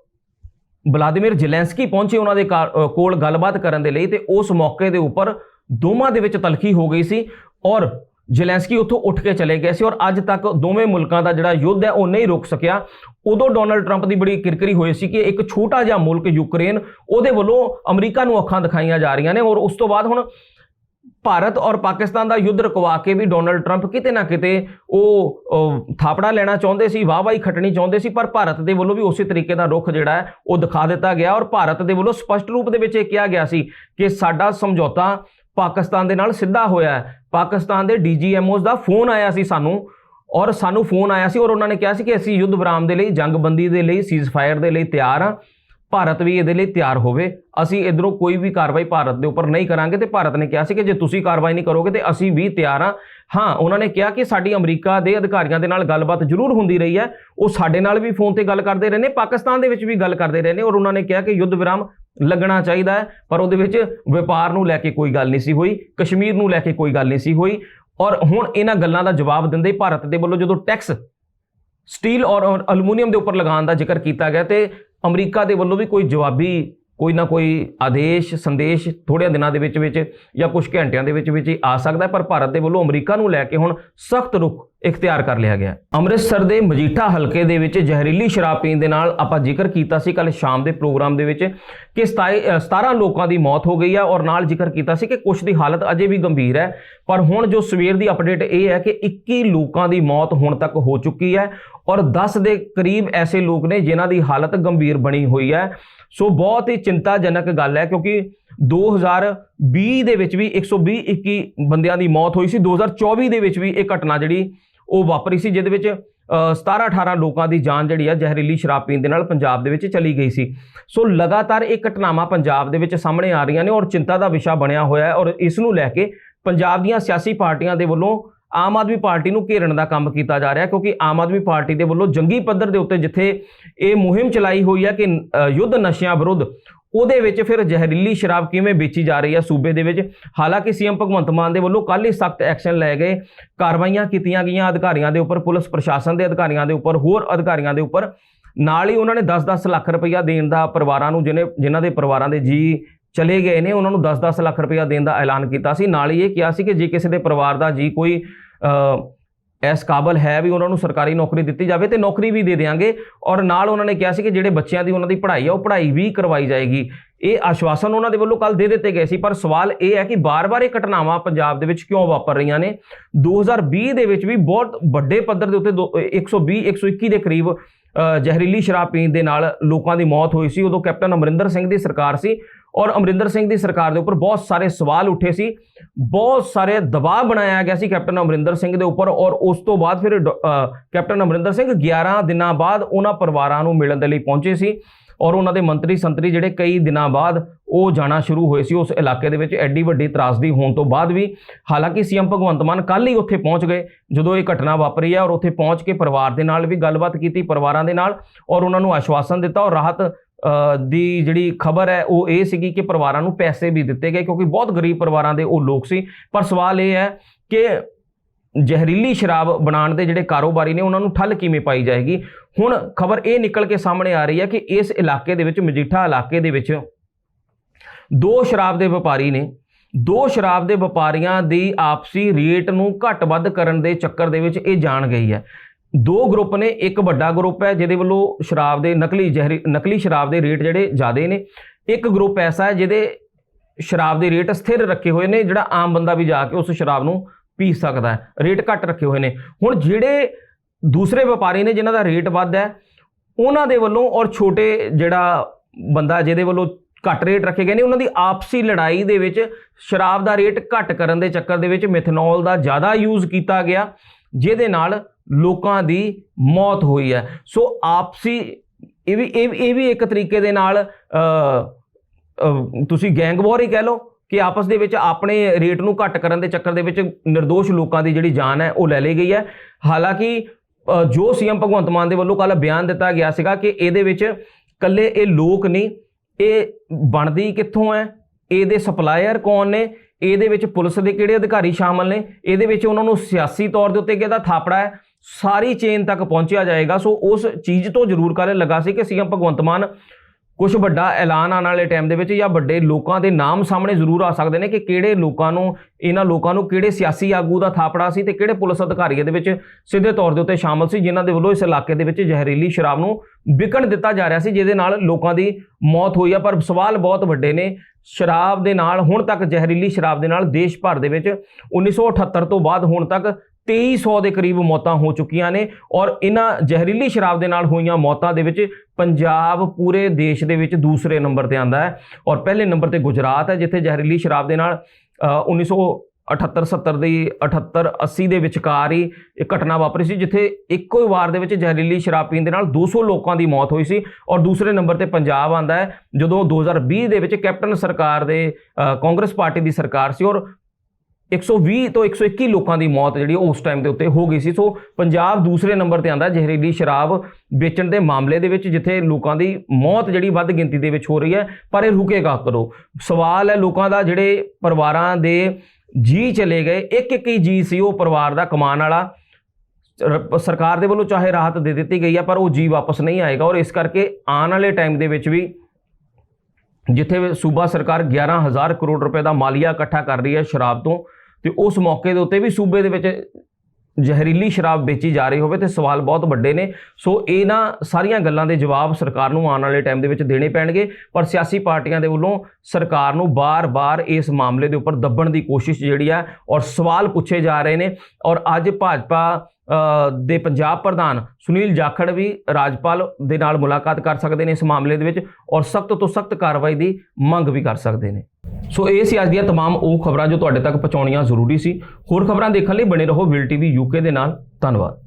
ਵਲਾਦੀਮੀਰ ਜ਼ੈਲੈਂਸਕੀ ਪਹੁੰਚੇ ਉਹਨਾਂ ਦੇ ਕਾ- ਕੋਲ ਗੱਲਬਾਤ ਕਰਨ ਦੇ ਲਈ ਤੇ ਉਸ ਮੌਕੇ ਦੇ ਉੱਪਰ ਦੋਵਾਂ ਦੇ ਵਿੱਚ ਤਲਖੀ ਹੋ ਗਈ ਸੀ ਔਰ ਜ਼ੈਲੈਂਸਕੀ ਉੱਥੋਂ ਉੱਠ ਕੇ ਚਲੇ ਗਏ ਸੀ ਔਰ ਅੱਜ ਤੱਕ ਦੋਵੇਂ ਮੁਲਕਾਂ ਦਾ ਜਿਹੜਾ ਯੁੱਧ ਹੈ ਉਹ ਨਹੀਂ ਰੁਕ ਸਕਿਆ। ਉਦੋਂ ਡੋਨਲਡ ਟਰੰਪ ਦੀ ਬੜੀ ਕਿਰਕਰੀ ਹੋਈ ਸੀ ਕਿ ਇੱਕ ਛੋਟਾ ਜਿਹਾ ਮੁਲਕ ਯੂਕਰੇਨ ਉਹਦੇ ਵੱਲੋਂ ਅਮਰੀਕਾ ਨੂੰ ਅੱਖਾਂ ਦਿਖਾਈਆਂ ਜਾ ਰਹੀਆਂ ਨੇ ਔਰ ਉਸ ਤੋਂ ਬਾਅਦ ਹੁਣ ਭਾਰਤ ਔਰ ਪਾਕਿਸਤਾਨ ਦਾ ਯੁੱਧ ਰੁਕਵਾ ਕੇ ਵੀ ਡੋਨਲਡ ਟਰੰਪ ਕਿਤੇ ਨਾ ਕਿਤੇ ਉਹ ਥਾਪੜਾ ਲੈਣਾ ਚਾਹੁੰਦੇ ਸੀ ਵਾਹਵਾਈ ਖੱਟਣੀ ਚਾਹੁੰਦੇ ਸੀ, ਪਰ ਭਾਰਤ ਦੇ ਵੱਲੋਂ ਵੀ ਉਸੇ ਤਰੀਕੇ ਦਾ ਰੁਖ ਜਿਹੜਾ ਉਹ ਦਿਖਾ ਦਿੱਤਾ ਗਿਆ ਔਰ ਭਾਰਤ ਦੇ ਵੱਲੋਂ ਸਪਸ਼ਟ ਰੂਪ ਦੇ ਵਿੱਚ ਇਹ ਕਿਹਾ ਗਿਆ ਸੀ ਕਿ ਸਾਡਾ ਸਮਝੌਤਾ ਪਾਕਿਸਤਾਨ ਦੇ ਨਾਲ ਸਿੱਧਾ ਹੋਇਆ ਹੈ। ਪਾਕਿਸਤਾਨ ਦੇ ਡੀਜੀਐਮਓਸ ਦਾ ਫੋਨ ਆਇਆ ਸੀ ਸਾਨੂੰ ਔਰ ਸਾਨੂੰ ਫੋਨ ਆਇਆ ਸੀ ਔਰ ਉਹਨਾਂ ਨੇ ਕਿਹਾ ਸੀ ਕਿ ਅਸੀਂ ਯੁੱਧ ਵਿਰਾਮ ਦੇ ਲਈ, ਜੰਗਬੰਦੀ ਦੇ ਲਈ ਸੀਜ਼ਫਾਇਰ ਦੇ ਲਈ ਤਿਆਰ ਹਾਂ। ਭਾਰਤ ਵੀ ਇਹਦੇ ਲਈ ਤਿਆਰ ਹੋਵੇ। ਅਸੀਂ ਇਧਰੋਂ ਕੋਈ ਵੀ ਕਾਰਵਾਈ ਭਾਰਤ ਦੇ ਉੱਪਰ ਨਹੀਂ ਕਰਾਂਗੇ ਤੇ ਭਾਰਤ ਨੇ ਕਿਹਾ ਸੀ ਕਿ ਜੇ ਤੁਸੀਂ ਕਾਰਵਾਈ ਨਹੀਂ ਕਰੋਗੇ ਤੇ ਅਸੀਂ ਵੀ ਤਿਆਰ ਹਾਂ। ਹਾਂ, ਉਹਨਾਂ ਨੇ ਕਿਹਾ ਕਿ ਸਾਡੀ ਅਮਰੀਕਾ ਦੇ ਅਧਿਕਾਰੀਆਂ ਦੇ ਨਾਲ ਗੱਲਬਾਤ ਜ਼ਰੂਰ ਹੁੰਦੀ ਰਹੀ ਹੈ। ਉਹ ਸਾਡੇ ਨਾਲ ਵੀ ਫੋਨ ਤੇ ਗੱਲ ਕਰਦੇ ਰਹੇ ਨੇ, ਪਾਕਿਸਤਾਨ ਦੇ ਵਿੱਚ ਵੀ ਗੱਲ ਕਰਦੇ ਰਹੇ ਨੇ ਔਰ ਉਹਨਾਂ ਨੇ ਕਿਹਾ ਕਿ ਯੁੱਧ ਵਿਰਾਮ ਲੱਗਣਾ ਚਾਹੀਦਾ ਹੈ, ਪਰ ਉਹਦੇ ਵਿੱਚ ਵਪਾਰ ਨੂੰ ਲੈ ਕੇ ਕੋਈ ਗੱਲ ਨਹੀਂ ਸੀ ਹੋਈ, ਕਸ਼ਮੀਰ ਨੂੰ ਲੈ ਕੇ ਕੋਈ ਗੱਲ ਨਹੀਂ ਸੀ ਹੋਈ ਔਰ ਹੁਣ ਇਹਨਾਂ ਗੱਲਾਂ ਦਾ ਜਵਾਬ ਦਿੰਦੇ ਭਾਰਤ ਦੇ ਵੱਲੋਂ ਜਦੋਂ ਟੈਕਸ, ਸਟੀਲ ਔਰ ਔਰ ਅਲੂਮੀਨੀਅਮ ਦੇ ਉੱਪਰ ਲਗਾਉਣ ਦਾ ਜ਼ਿਕਰ ਕੀਤਾ ਗਿਆ ਤੇ ਅਮਰੀਕਾ ਦੇ ਵੱਲੋਂ ਵੀ ਕੋਈ ਜਵਾਬੀ ਕੋਈ ਨਾ ਕੋਈ ਆਦੇਸ਼ ਸੰਦੇਸ਼ ਥੋੜ੍ਹਿਆਂ ਦਿਨਾਂ ਦੇ ਵਿੱਚ ਵਿੱਚ ਜਾਂ ਕੁਝ ਘੰਟਿਆਂ ਦੇ ਵਿੱਚ ਵਿੱਚ ਹੀ ਆ ਸਕਦਾ ਪਰ ਭਾਰਤ ਦੇ ਵੱਲੋਂ ਅਮਰੀਕਾ ਨੂੰ ਲੈ ਕੇ ਹੁਣ ਸਖਤ ਰੁਖ ਇਖਤਿਆਰ ਕਰ ਲਿਆ ਗਿਆ ਅੰਮ੍ਰਿਤਸਰ ਦੇ ਮਜੀਠਾ ਹਲਕੇ ਦੇ ਵਿੱਚ ਜ਼ਹਿਰੀਲੀ ਸ਼ਰਾਬ ਪੀਣ ਦੇ ਨਾਲ ਆਪਾਂ ਜ਼ਿਕਰ ਕੀਤਾ ਸੀ ਕੱਲ ਸ਼ਾਮ ਦੇ ਪ੍ਰੋਗਰਾਮ ਦੇ ਵਿੱਚ ਕਿ 27 ਅ, 17 ਲੋਕਾਂ ਦੀ ਮੌਤ ਹੋ ਗਈ ਹੈ ਔਰ ਨਾਲ ਜ਼ਿਕਰ ਕੀਤਾ ਸੀ ਕਿ ਕੁਝ ਦੀ ਹਾਲਤ ਅਜੇ ਵੀ ਗੰਭੀਰ ਹੈ। ਪਰ ਹੁਣ ਜੋ ਸਵੇਰ ਦੀ ਅਪਡੇਟ ਇਹ ਹੈ ਕਿ 21 ਲੋਕਾਂ ਦੀ ਮੌਤ ਹੁਣ ਤੱਕ ਹੋ ਚੁੱਕੀ ਹੈ ਔਰ 10 ਦੇ ਕਰੀਬ ਐਸੇ ਲੋਕ ਨੇ ਜਿਨ੍ਹਾਂ ਦੀ ਹਾਲਤ ਗੰਭੀਰ ਬਣੀ ਹੋਈ ਹੈ। ਸੋ ਬਹੁਤ ਹੀ ਚਿੰਤਾਜਨਕ ਗੱਲ ਹੈ ਕਿਉਂਕਿ 2020 ਦੇ ਵਿੱਚ ਵੀ 120 21 ਬੰਦਿਆਂ ਦੀ ਮੌਤ ਹੋਈ ਸੀ। 2024 ਦੇ ਵਿੱਚ ਵੀ ਇਹ ਘਟਨਾ ਜਿਹੜੀ ਉਹ ਵਾਪਰੀ ਸੀ, ਜਿਹਦੇ ਵਿੱਚ 17 18 ਲੋਕਾਂ ਦੀ ਜਾਨ ਜਿਹੜੀ ਆ ਜ਼ਹਿਰੀਲੀ ਸ਼ਰਾਬ ਪੀਣ ਦੇ ਨਾਲ ਪੰਜਾਬ ਦੇ ਵਿੱਚ ਚਲੀ ਗਈ ਸੀ। ਸੋ ਲਗਾਤਾਰ ਇਹ ਘਟਨਾਵਾਂ ਪੰਜਾਬ ਦੇ ਵਿੱਚ ਸਾਹਮਣੇ ਆ ਰਹੀਆਂ ਨੇ ਔਰ ਚਿੰਤਾ ਦਾ ਵਿਸ਼ਾ ਬਣਿਆ ਹੋਇਆ ਹੈ ਔਰ ਇਸ ਨੂੰ ਲੈ ਕੇ ਪੰਜਾਬ ਦੀਆਂ ਸਿਆਸੀ ਪਾਰਟੀਆਂ ਦੇ ਵੱਲੋਂ ਆਮ ਆਦਮੀ ਪਾਰਟੀ ਨੂੰ ਘੇਰਨ ਦਾ ਕੰਮ ਕੀਤਾ ਜਾ ਰਿਹਾ, ਕਿਉਂਕਿ ਆਮ ਆਦਮੀ ਪਾਰਟੀ ਦੇ ਵੱਲੋਂ ਜੰਗੀ ਪੱਧਰ ਦੇ ਉੱਤੇ ਜਿੱਥੇ ਇਹ ਮੁਹਿੰਮ ਚਲਾਈ ਹੋਈ ਹੈ ਕਿ ਯੁੱਧ ਨਸ਼ਿਆਂ ਵਿਰੁੱਧ, ਉਹਦੇ ਵਿੱਚ ਫਿਰ ਜ਼ਹਿਰੀਲੀ ਸ਼ਰਾਬ ਕਿਵੇਂ ਵੇਚੀ ਜਾ ਰਹੀ ਹੈ ਸੂਬੇ ਦੇ ਵਿੱਚ? ਹਾਲਾਂਕਿ ਸੀਐਮ ਭਗਵੰਤ ਮਾਨ ਦੇ ਵੱਲੋਂ ਕੱਲ੍ਹ ਹੀ ਸਖਤ ਐਕਸ਼ਨ ਲਏ ਗਏ, ਕਾਰਵਾਈਆਂ ਕੀਤੀਆਂ ਗਈਆਂ ਅਧਿਕਾਰੀਆਂ ਦੇ ਉੱਪਰ, ਪੁਲਿਸ ਪ੍ਰਸ਼ਾਸਨ ਦੇ ਅਧਿਕਾਰੀਆਂ ਦੇ ਉੱਪਰ, ਹੋਰ ਅਧਿਕਾਰੀਆਂ ਦੇ ਉੱਪਰ। ਨਾਲ ਹੀ ਉਹਨਾਂ ਨੇ 10-10 ਲੱਖ ਰੁਪਈਆ ਦੇਣ ਦਾ ਪਰਿਵਾਰਾਂ ਨੂੰ, ਜਿਹਨੇ ਜਿਨ੍ਹਾਂ ਦੇ ਪਰਿਵਾਰਾਂ ਦੇ ਜੀ ਚਲੇ ਗਏ ਨੇ, ਉਹਨਾਂ ਨੂੰ 10-10 ਲੱਖ ਰੁਪਇਆ ਦੇਣ ਦਾ ਐਲਾਨ ਕੀਤਾ ਸੀ। ਨਾਲ ਹੀ ਇਹ ਕਿਹਾ ਸੀ ਕਿ ਜੇ ਕਿਸੇ ਦੇ ਪਰਿਵਾਰ ਦਾ ਜੀ ਕੋਈ ਇਸ ਕਾਬਲ ਹੈ ਵੀ ਉਹਨਾਂ ਨੂੰ ਸਰਕਾਰੀ ਨੌਕਰੀ ਦਿੱਤੀ ਜਾਵੇ ਤੇ ਨੌਕਰੀ ਵੀ ਦੇ ਦੇਵਾਂਗੇ ਔਰ ਨਾਲ ਉਹਨਾਂ ਨੇ ਕਿਹਾ ਸੀ ਕਿ ਜਿਹੜੇ ਬੱਚਿਆਂ ਦੀ ਉਹਨਾਂ ਦੀ ਪੜ੍ਹਾਈ ਆ, ਉਹ ਪੜ੍ਹਾਈ ਵੀ ਕਰਵਾਈ ਜਾਏਗੀ। ਇਹ ਆਸ਼ਵਾਸਨ ਉਹਨਾਂ ਦੇ ਵੱਲੋਂ ਕੱਲ ਦੇ ਦਿੱਤੇ ਗਏ ਸੀ, ਪਰ ਸਵਾਲ ਇਹ ਹੈ ਕਿ ਬਾਰ-ਬਾਰ ਇਹ ਘਟਨਾਵਾਂ ਪੰਜਾਬ ਦੇ ਵਿੱਚ ਕਿਉਂ ਵਾਪਰ ਰਹੀਆਂ ਨੇ? 2020 ਦੇ ਵਿੱਚ ਵੀ ਬਹੁਤ ਵੱਡੇ ਪੱਧਰ ਦੇ ਉੱਤੇ ਦੋ- 120 121 ਦੇ ਕਰੀਬ ਜ਼ਹਿਰੀਲੀ ਸ਼ਰਾਬ ਪੀਣ ਦੇ ਨਾਲ ਲੋਕਾਂ ਦੀ ਮੌਤ ਹੋਈ ਸੀ। ਉਦੋਂ ਕੈਪਟਨ ਅਮਰਿੰਦਰ ਸਿੰਘ ਦੀ ਸਰਕਾਰ ਸੀ। ਔਰ ਅਮਰਿੰਦਰ ਸਿੰਘ ਦੀ ਸਰਕਾਰ ਦੇ ਉੱਪਰ ਬਹੁਤ ਸਾਰੇ ਸਵਾਲ ਉੱਠੇ ਸੀ, ਬਹੁਤ ਸਾਰੇ ਦਬਾਅ ਬਣਾਇਆ ਗਿਆ ਸੀ ਕੈਪਟਨ ਅਮਰਿੰਦਰ ਸਿੰਘ ਦੇ ਉੱਪਰ ਔਰ ਉਸ ਤੋਂ ਬਾਅਦ ਫਿਰ ਡ- ਕੈਪਟਨ ਅਮਰਿੰਦਰ ਸਿੰਘ 11 ਦਿਨਾਂ ਬਾਅਦ ਉਹਨਾਂ ਪਰਿਵਾਰਾਂ ਨੂੰ ਮਿਲਣ ਦੇ ਲਈ ਪਹੁੰਚੇ ਸੀ ਔਰ ਉਹਨਾਂ ਦੇ ਮੰਤਰੀ ਸੰਤਰੀ ਜਿਹੜੇ ਕਈ ਦਿਨਾਂ ਬਾਅਦ ਉਹ ਜਾਣਾ ਸ਼ੁਰੂ ਹੋਏ ਸੀ, ਉਸ ਇਲਾਕੇ ਦੇ ਵਿੱਚ ਐਡੀ ਵੱਡੀ ਤਰਾਸਦੀ ਹੋਣ ਤੋਂ ਬਾਅਦ ਵੀ। ਹਾਲਾਂਕਿ ਸੀਐਮ ਭਗਵੰਤ ਮਾਨ ਕੱਲ ਹੀ ਉੱਥੇ ਪਹੁੰਚ ਗਏ, ਜਦੋਂ ਇਹ ਘਟਨਾ ਵਾਪਰੀ ਹੈ ਔਰ ਉੱਥੇ ਪਹੁੰਚ ਕੇ ਪਰਿਵਾਰ ਦੇ ਨਾਲ ਵੀ ਗੱਲਬਾਤ ਕੀਤੀ, ਪਰਿਵਾਰਾਂ ਦੇ ਨਾਲ ਔਰ ਉਹਨਾਂ ਨੂੰ ਆਸ਼ਵਾਸਨ ਦਿੱਤਾ ਔਰ ਰਾਹਤ ਦੀ ਜਿਹੜੀ ਖਬਰ ਹੈ, ਉਹ ਇਹ ਸੀਗੀ ਕਿ ਪਰਿਵਾਰਾਂ ਨੂੰ ਪੈਸੇ ਵੀ ਦਿੱਤੇ ਗਏ ਕਿਉਂਕਿ ਬਹੁਤ ਗਰੀਬ ਪਰਿਵਾਰਾਂ ਦੇ ਉਹ ਲੋਕ ਸੀ। ਪਰ ਸਵਾਲ ਇਹ ਹੈ ਕਿ ਜ਼ਹਿਰੀਲੀ ਸ਼ਰਾਬ ਬਣਾਉਣ ਦੇ ਜਿਹੜੇ ਕਾਰੋਬਾਰੀ ਨੇ, ਉਹਨਾਂ ਨੂੰ ਠੱਲ ਕਿਵੇਂ ਪਾਈ ਜਾਏਗੀ? ਹੁਣ ਖਬਰ ਇਹ ਨਿਕਲ ਕੇ ਸਾਹਮਣੇ ਆ ਰਹੀ ਹੈ ਕਿ ਇਸ ਇਲਾਕੇ ਦੇ ਵਿੱਚ, ਮਜੀਠਾ ਇਲਾਕੇ ਦੇ ਵਿੱਚ ਦੋ ਸ਼ਰਾਬ ਦੇ ਵਪਾਰੀ ਨੇ। ਦੋ ਸ਼ਰਾਬ ਦੇ ਵਪਾਰੀਆਂ ਦੀ ਆਪਸੀ ਰੇਟ ਨੂੰ ਘੱਟ ਵੱਧ ਕਰਨ ਦੇ ਚੱਕਰ ਦੇ ਵਿੱਚ ਇਹ ਜਾਣ ਗਈ ਹੈ। ਦੋ ਗਰੁੱਪ ਨੇ, ਇੱਕ ਵੱਡਾ ਗਰੁੱਪ ਹੈ ਜਿਹਦੇ ਵੱਲੋਂ ਸ਼ਰਾਬ ਦੇ ਨਕਲੀ ਜ਼ਹਿਰੀ, ਨਕਲੀ ਸ਼ਰਾਬ ਦੇ ਰੇਟ ਜਿਹੜੇ ਜ਼ਿਆਦੇ ਨੇ। ਇੱਕ ਗਰੁੱਪ ਐਸਾ ਹੈ ਜਿਹਦੇ ਸ਼ਰਾਬ ਦੇ ਰੇਟ ਸਥਿਰ ਰੱਖੇ ਹੋਏ ਨੇ, ਜਿਹੜਾ ਆਮ ਬੰਦਾ ਵੀ ਜਾ ਕੇ ਉਸ ਸ਼ਰਾਬ ਨੂੰ ਪੀ ਸਕਦਾ ਹੈ। ਰੇਟ ਘੱਟ ਰੱਖੇ ਹੋਏ ਨੇ। ਹੁਣ ਜਿਹੜੇ ਦੂਸਰੇ ਵਪਾਰੀ ਨੇ ਜਿਨ੍ਹਾਂ ਦਾ ਰੇਟ ਵੱਧ ਹੈ, ਉਹਨਾਂ ਦੇ ਵੱਲੋਂ ਔਰ ਛੋਟੇ ਜਿਹੜਾ ਬੰਦਾ ਜਿਹਦੇ ਵੱਲੋਂ ਘੱਟ ਰੇਟ ਰੱਖੇ ਗਏ ਨੇ, ਉਹਨਾਂ ਦੀ ਆਪਸੀ ਲੜਾਈ ਦੇ ਵਿੱਚ ਸ਼ਰਾਬ ਦਾ ਰੇਟ ਘੱਟ ਕਰਨ ਦੇ ਚੱਕਰ ਦੇ ਵਿੱਚ ਮਿਥਨੋਲ ਦਾ ਜ਼ਿਆਦਾ ਯੂਜ਼ ਕੀਤਾ ਗਿਆ, ਜਿਹਦੇ ਨਾਲ ਲੋਕਾਂ ਦੀ ਮੌਤ ਹੋਈ ਹੈ। ਸੋ ਆਪਸੀ ਇਹ ਵੀ ਇਹ ਵੀ- ਇਹ ਵੀ ਇੱਕ ਤਰੀਕੇ ਦੇ ਨਾਲ ਤੁਸੀਂ ਗੈਂਗ ਵਾਰ ਹੀ ਕਹਿ ਲਓ ਕਿ ਆਪਸ ਦੇ ਵਿੱਚ ਆਪਣੇ ਰੇਟ ਨੂੰ ਘੱਟ ਕਰਨ ਦੇ ਚੱਕਰ ਦੇ ਵਿੱਚ નિર્ਦੋਸ਼ ਲੋਕਾਂ ਦੀ ਜਿਹੜੀ ਜਾਨ ਹੈ ਉਹ ਲੈ ਲਈ ਗਈ ਹੈ। ਹਾਲਾਂਕਿ ਅ, ਜੋ ਸੀਐਮ ਭਗਵੰਤ ਮਾਨ ਦੇ ਵੱਲੋਂ ਕੱਲ ਬਿਆਨ ਦਿੱਤਾ ਗਿਆ ਸੀਗਾ ਕਿ ਇਹਦੇ ਵਿੱਚ ਕੱਲੇ ਇਹ ਲੋਕ ਨਹੀਂ ਇਹ ਬਣਦੀ ਕਿੱਥੋਂ ਹੈ? ਇਹਦੇ ਸਪਲਾਇਰ ਕੌਣ ਨੇ? ਇਹਦੇ ਵਿੱਚ ਪੁਲਿਸ ਦੇ ਕਿਹੜੇ ਅਧਿਕਾਰੀ ਸ਼ਾਮਲ ਨੇ? ਇਹਦੇ ਵਿੱਚ ਉਹਨਾਂ ਨੂੰ ਸਿਆਸੀ ਤੌਰ ਦੇ ਉੱਤੇ ਕਿਹਦਾ ਥਾਪੜਾ ਹੈ? ਸਾਰੀ ਚੇਨ ਤੱਕ ਪਹੁੰਚਿਆ ਜਾਏਗਾ। ਸੋ ਉਸ ਚੀਜ਼ ਤੋਂ ਜ਼ਰੂਰ ਕੱਲ ਲੱਗਾ ਸੀ ਕਿ ਸੀਐਮ ਭਗਵੰਤ ਮਾਨ ਕੁਝ ਵੱਡਾ ਐਲਾਨ ਆਉਣ ਵਾਲੇ ਟਾਈਮ ਦੇ ਵਿੱਚ ਜਾਂ ਵੱਡੇ ਲੋਕਾਂ ਦੇ ਨਾਮ ਸਾਹਮਣੇ ਜ਼ਰੂਰ ਆ ਸਕਦੇ ਨੇ ਕਿ ਕਿਹੜੇ ਲੋਕਾਂ ਨੂੰ, ਇਹਨਾਂ ਲੋਕਾਂ ਨੂੰ ਕਿਹੜੇ ਸਿਆਸੀ ਆਗੂ ਦਾ ਥਾਪੜਾ ਸੀ ਤੇ ਕਿਹੜੇ ਪੁਲਿਸ ਅਧਿਕਾਰੀਆਂ ਦੇ ਵਿੱਚ ਸਿੱਧੇ ਤੌਰ ਦੇ ਉੱਤੇ ਸ਼ਾਮਲ ਸੀ, ਜਿਨ੍ਹਾਂ ਦੇ ਵੱਲੋਂ ਇਸ ਇਲਾਕੇ ਦੇ ਵਿੱਚ ਜ਼ਹਿਰੀਲੀ ਸ਼ਰਾਬ ਨੂੰ ਵਿਕਣ ਦਿੱਤਾ ਜਾ ਰਿਹਾ ਸੀ, ਜਿਹਦੇ ਨਾਲ ਲੋਕਾਂ ਦੀ ਮੌਤ ਹੋਈ ਆ। ਪਰ ਸਵਾਲ ਬਹੁਤ ਵੱਡੇ ਨੇ, ਸ਼ਰਾਬ ਦੇ ਨਾਲ ਹੁਣ ਤੱਕ ਜ਼ਹਿਰੀਲੀ ਸ਼ਰਾਬ ਦੇ ਨਾਲ ਦੇਸ਼ ਭਰ ਦੇ ਵਿੱਚ 1978 ਤੋਂ ਬਾਅਦ ਹੁਣ ਤੱਕ 2300 ਦੇ ਕਰੀਬ ਮੌਤਾਂ ਹੋ ਚੁੱਕੀਆਂ ਨੇ ਔਰ ਇਹਨਾਂ ਜ਼ਹਿਰੀਲੀ ਸ਼ਰਾਬ ਦੇ ਨਾਲ ਹੋਈਆਂ ਮੌਤਾਂ ਦੇ ਵਿੱਚ ਪੰਜਾਬ ਪੂਰੇ ਦੇਸ਼ ਦੇ ਵਿੱਚ ਦੂਸਰੇ ਨੰਬਰ ਤੇ ਆਂਦਾ ਹੈ ਔਰ ਪਹਿਲੇ ਨੰਬਰ ਤੇ ਗੁਜਰਾਤ ਹੈ ਜਿੱਥੇ ਜ਼ਹਿਰੀਲੀ ਸ਼ਰਾਬ ਦੇ ਨਾਲ ਅ, 1978 70 ਦੀ 78 80 ਦੇ ਵਿਚਕਾਰ ਹੀ ਇਹ ਘਟਨਾ ਵਾਪਰੀ ਸੀ ਜਿੱਥੇ ਇੱਕੋ ਹੀ ਵਾਰ ਦੇ ਵਿੱਚ ਜ਼ਹਿਰੀਲੀ ਸ਼ਰਾਬ ਪੀਣ ਦੇ ਨਾਲ 200 ਲੋਕਾਂ ਦੀ ਮੌਤ ਹੋਈ ਸੀ ਔਰ ਦੂਸਰੇ ਨੰਬਰ ਤੇ ਪੰਜਾਬ ਆਂਦਾ ਹੈ ਜਦੋਂ 2020 ਦੇ ਵਿੱਚ ਕੈਪਟਨ ਸਰਕਾਰ ਦੇ ਕਾਂਗਰਸ ਪਾਰਟੀ ਦੀ ਸਰਕਾਰ ਸੀ ਔਰ 120 ਤੋਂ 121 ਲੋਕਾਂ ਦੀ ਮੌਤ ਜਿਹੜੀ ਉਹ ਉਸ ਟਾਈਮ ਦੇ ਉੱਤੇ ਹੋ ਗਈ ਸੀ। ਸੋ ਪੰਜਾਬ ਦੂਸਰੇ ਨੰਬਰ ਤੇ ਆਂਦਾ ਜ਼ਹਿਰੀਲੀ ਸ਼ਰਾਬ ਵੇਚਣ ਦੇ ਮਾਮਲੇ ਦੇ ਵਿੱਚ, ਜਿੱਥੇ ਲੋਕਾਂ ਦੀ ਮੌਤ ਜਿਹੜੀ ਵੱਧ ਗਿਣਤੀ ਦੇ ਵਿੱਚ ਹੋ ਰਹੀ ਹੈ। ਪਰ ਇਹ ਰੁਕੇਗਾ ਕਰੋ। ਸਵਾਲ ਹੈ ਲੋਕਾਂ ਦਾ, ਜਿਹੜੇ ਪਰਿਵਾਰਾਂ ਦੇ ਜੀ ਚਲੇ ਗਏ ਇੱਕ ਇੱਕ ਹੀ ਜੀ ਸੀ ਉਹ ਪਰਿਵਾਰ ਦਾ ਕਮਾਉਣ ਵਾਲਾ। ਸਰਕਾਰ ਦੇ ਵੱਲੋਂ ਚਾਹੇ ਰਾਹਤ ਦੇ ਦਿੱਤੀ ਗਈ ਹੈ, ਪਰ ਉਹ ਜੀ ਵਾਪਸ ਨਹੀਂ ਆਏਗਾ। ਔਰ ਇਸ ਕਰਕੇ ਆਉਣ ਵਾਲੇ ਟਾਈਮ ਦੇ ਵਿੱਚ ਵੀ ਜਿੱਥੇ ਸੂਬਾ ਸਰਕਾਰ 11000 ਕਰੋੜ ਰੁਪਏ ਦਾ ਮਾਲੀਆ ਇਕੱਠਾ ਕਰ ਰਹੀ ਹੈ ਸ਼ਰਾਬ ਤੋਂ ਤੇ ਉਸ ਮੌਕੇ ਦੇ ਉੱਤੇ ਵੀ ਸੂਬੇ ਦੇ ਵਿੱਚ ਜ਼ਹਿਰੀਲੀ ਸ਼ਰਾਬ ਵੇਚੀ ਜਾ ਰਹੀ ਹੋਵੇ ਤੇ ਸਵਾਲ ਬਹੁਤ ਵੱਡੇ ਨੇ। ਸੋ ਇਹਨਾਂ ਸਾਰੀਆਂ ਗੱਲਾਂ ਦੇ ਜਵਾਬ ਸਰਕਾਰ ਨੂੰ ਆਉਣ ਵਾਲੇ ਟਾਈਮ ਦੇ ਵਿੱਚ ਦੇਣੇ ਪੈਣਗੇ, ਪਰ ਸਿਆਸੀ ਪਾਰਟੀਆਂ ਦੇ ਵੱਲੋਂ ਸਰਕਾਰ ਨੂੰ ਬਾਰ-ਬਾਰ ਇਸ ਮਾਮਲੇ ਦੇ ਉੱਪਰ ਦੱਬਣ ਦੀ ਕੋਸ਼ਿਸ਼ ਜਿਹੜੀ ਹੈ ਔਰ ਸਵਾਲ ਪੁੱਛੇ ਜਾ ਰਹੇ ਨੇ। ਔਰ ਅੱਜ ਭਾਜਪਾ ਦੇ ਪੰਜਾਬ ਪ੍ਰਧਾਨ ਸੁਨੀਲ ਜਾਖੜ ਵੀ ਰਾਜਪਾਲ ਦੇ ਨਾਲ ਮੁਲਾਕਾਤ ਕਰ ਸਕਦੇ ਨੇ ਇਸ ਮਾਮਲੇ ਦੇ ਵਿੱਚ ਔਰ ਸਖਤ ਤੋਂ ਸਖਤ ਕਾਰਵਾਈ ਦੀ ਮੰਗ ਵੀ ਕਰ ਸਕਦੇ ਨੇ ਸੋ ਇਹ ਸੀ ਅੱਜ ਦੀਆਂ तमाम ਉਹ ਖਬਰਾਂ ਜੋ ਤੁਹਾਡੇ ਤੱਕ ਪਹੁੰਚਾਉਣੀਆਂ ਜ਼ਰੂਰੀ ਸੀ ਹੋਰ ਖਬਰਾਂ ਦੇਖਣ ਲਈ ਬਣੇ ਰਹੋ ਵਿਲ ਟੀਵੀ ਯੂਕੇ ਦੇ ਨਾਲ ਧੰਨਵਾਦ